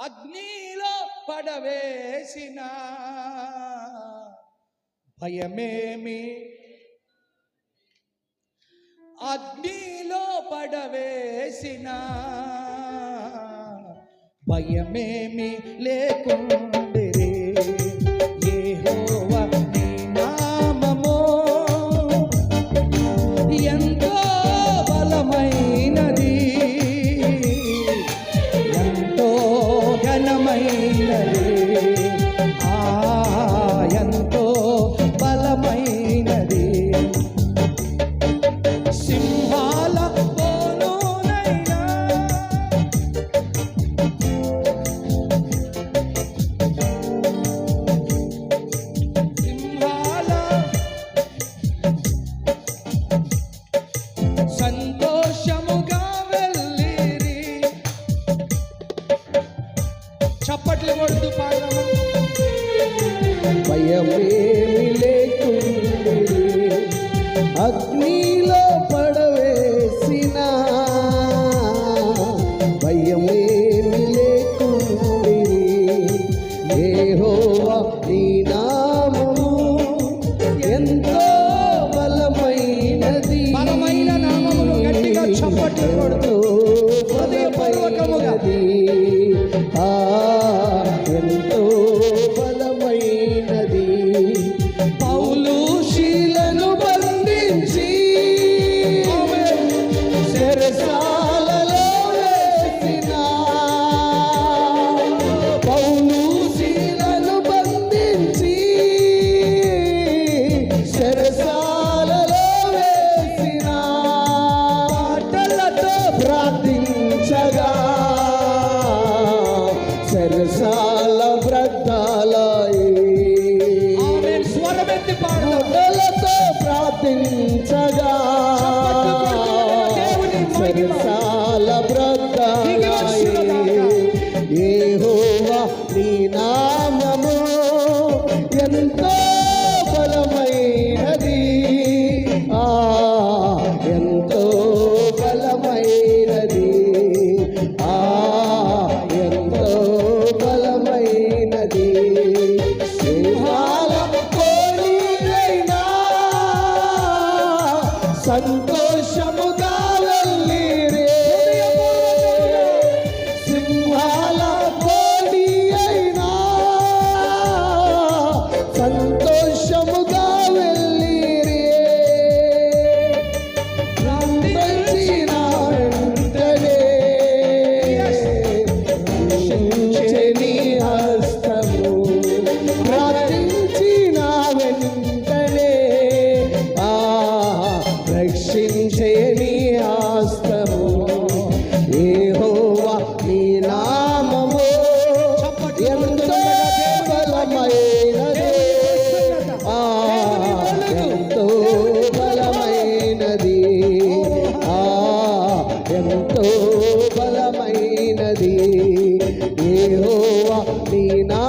అగ్నిలో పడవేసిన. భయమేమి? అగ్నిలో పడవేసిన. భయమేమి లేకుండా చప్పట్లు కొడుతూ పాడదాము భయమేమి లేకుండా. అగ్ని ఆమేన్. స్వరమెత్తి పాటలతో ప్రార్థించగా. దేవుని మహిమ. చెరసాల బ్రతాలయే యెహోవా నీ నామము ఎంతో Quando dois chamou రక్షించే నీ ఆస్తము ఏహోవా నీ నామము ఎంతో బలమైనది. ఎంతో ఎంతో బలమైనది. నీ నా